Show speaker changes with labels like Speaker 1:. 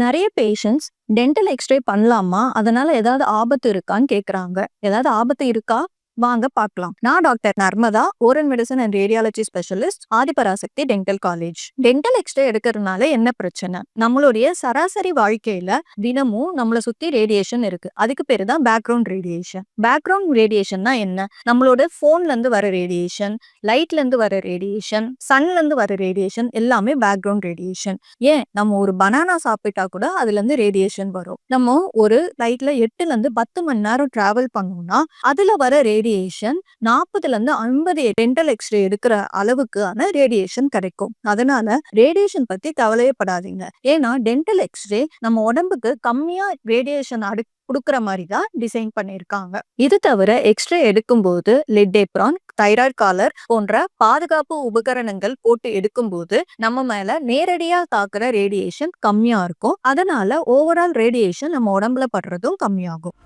Speaker 1: நிறைய patients dental x ray பண்ணலாமா? அதனால ஏதாவது ஆபத்து இருக்கான்னு கேட்குறாங்க ஏதாவது ஆபத்து இருக்கா? வாங்க பார்க்கலாம். நான் doctor Narmada oral medicine and radiology specialist Adhiparasakthi dental college dental x ray எடுக்கிறதுனால என்ன பிரச்சனை? நம்மளுடைய சராசரி வாழ்க்கையில தினமும் நம்மளை சுத்தி ரேடியேஷன் இருக்கு. அதுக்கு பேரு தான் பேக்ரவுண்ட் ரேடியேஷன் பேக்ரவுண்ட் ரேடியேஷன்னா என்ன? நம்மளோட போன்ல இருந்து வர ரேடியேஷன் லைட்ல இருந்து வர ரேடியேஷன் சன்ல இருந்து வர ரேடியேஷன் எல்லாமே பேக்ரவுண்ட் ரேடியேஷன் ஏன்? நம்ம ஒரு பனானா சாப்பிட்டா கூட அதுல இருந்து ரேடியேஷன் வரும். நம்ம ஒரு லைட்ல எட்டுல இருந்து பத்து மணி நேரம் டிராவல் பண்ணோம்னா அதுல வர ரேடியேஷன் நாற்பதுல இருந்து ஐம்பது டென்டல் எக்ஸ்ரே எடுக்கிற அளவுக்கான ரேடியேஷன் கிடைக்கும். அதனால ரேடியேஷன் பத்தி கவலையப்படாதீங்க. ஏன்னா டென்டல் எக்ஸ்ரே நம்ம உடம்புக்கு கம்மியா ரேடியேஷன் அடு கொடுக்குற மாதிரி தான் டிசைன் பண்ணியிருக்காங்க. இது தவிர எக்ஸ்ரே எடுக்கும்போது லெட் ஏப்ரான் தைராய்டு காலர் போன்ற பாதுகாப்பு உபகரணங்கள் போட்டு எடுக்கும்போது நம்ம மேல நேரடியா தாக்குற ரேடியேஷன் கம்மியா இருக்கும். அதனால ஓவரால் ரேடியேஷன் நம்ம உடம்புல படுறதும் கம்மியாகும்.